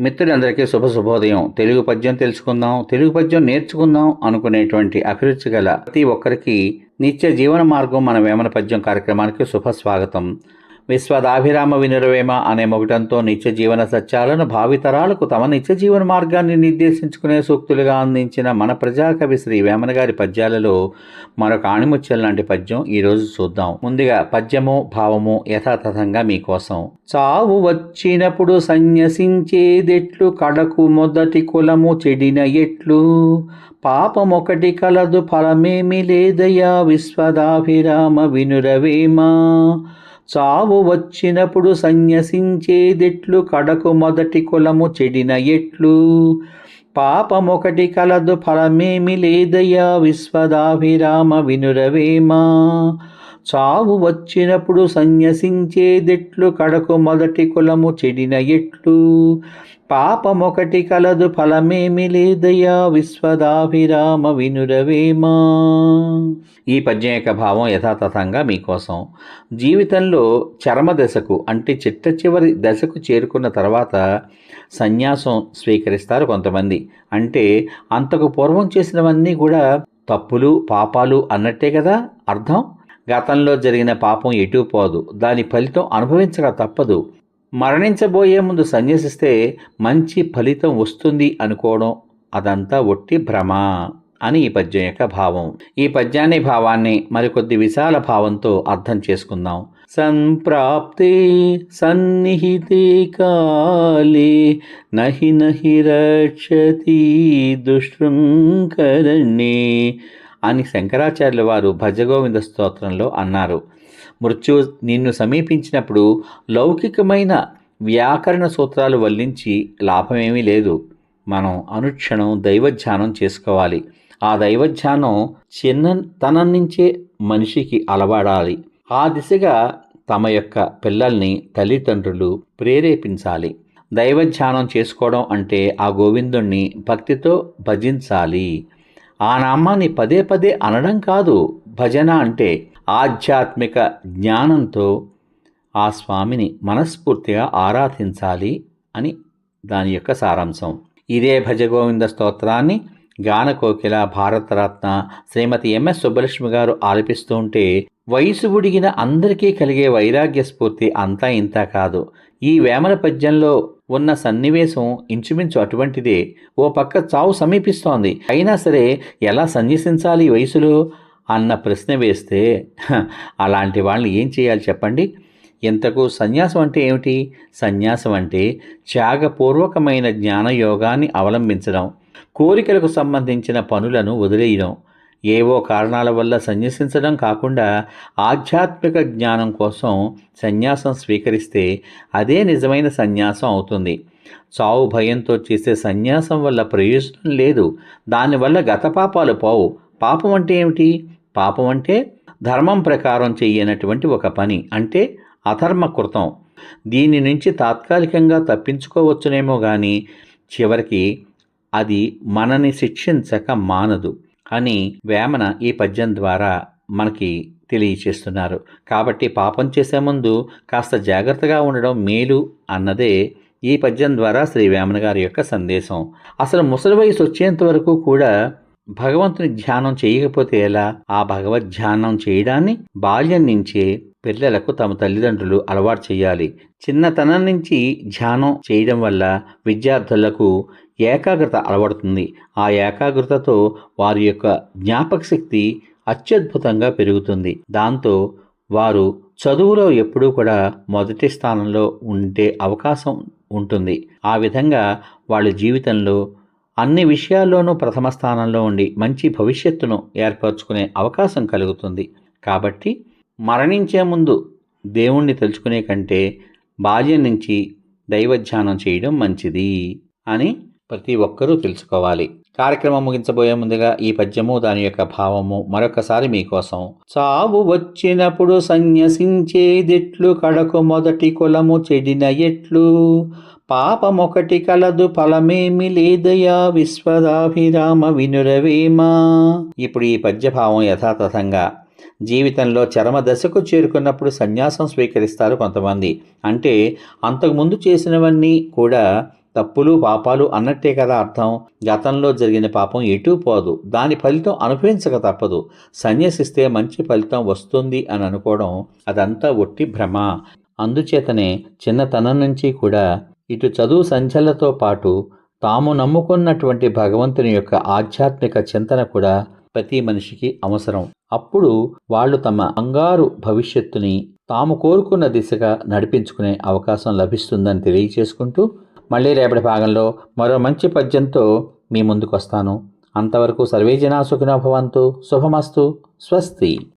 మిత్రులందరికీ శుభ శుభోదయం. తెలుగు పద్యం తెలుసుకుందాం తెలుగు పద్యం నేర్చుకుందాం అనుకునేటువంటి అభిరుచి గల ప్రతి ఒక్కరికి నిత్య జీవన మార్గం మన వేమన పద్యం కార్యక్రమానికి శుభ స్వాగతం విశ్వదాభిరామ వినురవేమ అనే మొగటంతో నిత్య జీవన సత్యాలను భావితరాలకు తమ నిత్య జీవన మార్గాన్ని నిర్దేశించుకునే సూక్తులుగా అందించిన మన ప్రజాకవి శ్రీ వేమన గారి పద్యాలలో మరొక ఆణిముత్యం లాంటి పద్యం ఈరోజు చూద్దాం. ముందుగా పద్యము భావము యథాతథంగా మీకోసం చావు వచ్చినప్పుడు సన్యసించేదెట్లు కడకు మొదటి కులము చెడిన ఎట్లు పాపమొకటి కలదు ఫలమేమి లేదయా విశ్వదాభిరామ వినురవేమా. చావు వచ్చినప్పుడు సన్యసించేదెట్లు కడకు మొదటి కులము చెడిన ఎట్లు. పాపమొకటి కలదు ఫలమేమి లేదయ్యా విశ్వదాభిరామ వినురవేమా. చావు వచ్చినప్పుడు సన్యసించేదెట్లు కడకు మొదటి కులము చెడిన ఎట్లు. పాపమొకటి కలదు ఫలమేమి లేదయా విశ్వదాభిరామ వినురవేమా. ఈ పద్యం యొక్క భావం యథాతథంగా మీకోసం. జీవితంలో చర్మ దశకు అంటే చిట్ట చివరి దశకు చేరుకున్న తర్వాత సన్యాసం స్వీకరిస్తారు కొంతమంది. అంటే అంతకు పూర్వం చేసినవన్నీ కూడా తప్పులు పాపాలు అన్నట్టే కదా అర్థం? గతంలో జరిగిన పాపం ఎటు పోదు. దాని ఫలితం అనుభవించక తప్పదు. మరణించబోయే ముందు సన్యసిస్తే మంచి ఫలితం వస్తుంది అనుకోవడం అదంతా ఒట్టి భ్రమ అని ఈ పద్యం యొక్క భావం. ఈ పద్యాన్ని భావాన్ని మరికొద్ది విశాల భావంతో అర్థం చేసుకుందాం. సంప్రాప్తే సన్నిహితే కాలే నహి నహి రక్షతి దుష్కరణే అని శంకరాచార్యుల వారు భజగోవింద స్తోత్రంలో అన్నారు. మృత్యు నిన్ను సమీపించినప్పుడు లౌకికమైన వ్యాకరణ సూత్రాలు వల్లించి లాభమేమీ లేదు. మనం అనుక్షణం దైవధ్యానం చేసుకోవాలి. ఆ దైవధ్యానం చిన్నతనం నుంచే మనిషికి అలవాడాలి. ఆ దిశగా తమ యొక్క పిల్లల్ని తల్లిదండ్రులు ప్రేరేపించాలి. దైవధ్యానం చేసుకోవడం అంటే ఆ గోవిందుణ్ణి భక్తితో భజించాలి. ఆ నామాన్ని పదే పదే అనడం కాదు భజన అంటే ఆధ్యాత్మిక జ్ఞానంతో ఆ స్వామిని మనస్ఫూర్తిగా ఆరాధించాలి అని దాని యొక్క సారాంశం. ఇదే భజగోవింద స్తోత్రాన్ని గానకోకిల భారతరత్న శ్రీమతి ఎంఎస్ సుబ్బలక్ష్మి గారు ఆలపిస్తూ ఉంటే వయసు ఉడిగిన అందరికీ కలిగే వైరాగ్య స్ఫూర్తి అంతా ఇంత కాదు. ఈ వేమన పద్యంలో ఉన్న సన్నివేశం ఇంచుమించు అటువంటిదే. ఓ పక్క చావు సమీపిస్తోంది. అయినా సరే ఎలా సన్యసించాలి ఈ వయసులో? అన్న ప్రశ్న వేస్తే అలాంటి వాళ్ళని ఏం చేయాలి చెప్పండి? ఇంతకు సన్యాసం అంటే ఏమిటి? సన్యాసం అంటే త్యాగపూర్వకమైన జ్ఞానయోగాన్ని అవలంబించడం కోరికలకు సంబంధించిన పనులను వదిలేయడం ఏవో కారణాల వల్ల సన్యసించడం కాకుండా ఆధ్యాత్మిక జ్ఞానం కోసం సన్యాసం స్వీకరిస్తే అదే నిజమైన సన్యాసం అవుతుంది. చావు భయంతో చేసే సన్యాసం వల్ల ప్రయోజనం లేదు. దానివల్ల గత పాపాలు పోవు. పాపం అంటే ఏమిటి? పాపం అంటే ధర్మం ప్రకారం చెయ్యనటువంటి ఒక పని అంటే అధర్మకృతం. దీని నుంచి తాత్కాలికంగా తప్పించుకోవచ్చునేమో కానీ చివరికి అది మనని శిక్షించక మానదు. అని వేమన ఈ పద్యం ద్వారా మనకి తెలియచేస్తున్నారు. కాబట్టి పాపం చేసే ముందు కాస్త జాగ్రత్తగా ఉండడం మేలు అన్నదే ఈ పద్యం ద్వారా శ్రీ వేమన గారి యొక్క సందేశం. అసలు ముసలి వయసు వచ్చేంత వరకు కూడా భగవంతుని ధ్యానం చేయకపోతే ఎలా? ఆ భగవద్ ధ్యానం చేయడాన్ని బాల్యం నుంచే పిల్లలకు తమ తల్లిదండ్రులు అలవాటు చేయాలి. చిన్నతనం నుంచి ధ్యానం చేయడం వల్ల విద్యార్థులకు ఏకాగ్రత అలవడుతుంది. ఆ ఏకాగ్రతతో వారి యొక్క జ్ఞాపక శక్తి అత్యద్భుతంగా పెరుగుతుంది. దాంతో వారు చదువులో ఎప్పుడూ కూడా మొదటి స్థానంలో ఉండే అవకాశం ఉంటుంది. ఆ విధంగా వాళ్ళ జీవితంలో అన్ని విషయాల్లోనూ ప్రథమ స్థానంలో ఉండి మంచి భవిష్యత్తును ఏర్పరచుకునే అవకాశం కలుగుతుంది. కాబట్టి మరణించే ముందు దేవుణ్ణి తెలుసుకునే కంటే బాల్యం నుంచి దైవధ్యానం చేయడం మంచిది అని ప్రతి ఒక్కరూ తెలుసుకోవాలి. కార్యక్రమం ముగించబోయే ముందుగా ఈ పద్యము దాని యొక్క భావము మరొకసారి మీకోసం. చావు వచ్చినప్పుడు సన్యసించేదిట్లు కడకు మొదటి కులము చెడిన ఎట్లు పాపమొకటి కలదు ఫలమేమి లేదయా విశ్వదాభిరామ వినురవేమా? ఇప్పుడు ఈ పద్యభావం యథాతథంగా జీవితంలో చరమ దశకు చేరుకున్నప్పుడు సన్యాసం స్వీకరిస్తారు కొంతమంది. అంటే అంతకుముందు చేసినవన్నీ కూడా తప్పులు పాపాలు అన్నట్టే కదా అర్థం. గతంలో జరిగిన పాపం ఎటూ పోదు. దాని ఫలితం అనుభవించక తప్పదు. సన్యసిస్తే మంచి ఫలితం వస్తుంది అని అనుకోవడం అదంతా ఒట్టి భ్రమ. అందుచేతనే చిన్నతనం నుంచి కూడా ఇటు చదువు సంచలతో పాటు తాము నమ్ముకున్నటువంటి భగవంతుని యొక్క ఆధ్యాత్మిక చింతన కూడా ప్రతి మనిషికి అవసరం. అప్పుడు వాళ్ళు తమ బంగారు భవిష్యత్తుని తాము కోరుకున్న దిశగా నడిపించుకునే అవకాశం లభిస్తుందని తెలియచేసుకుంటూ మళ్ళీ రేపటి భాగంలో మరో మంచి పద్యంతో మీ ముందుకు వస్తాను అంతవరకు సర్వేజనా సుఖినో భవంతు. శుభమస్తు. స్వస్తి.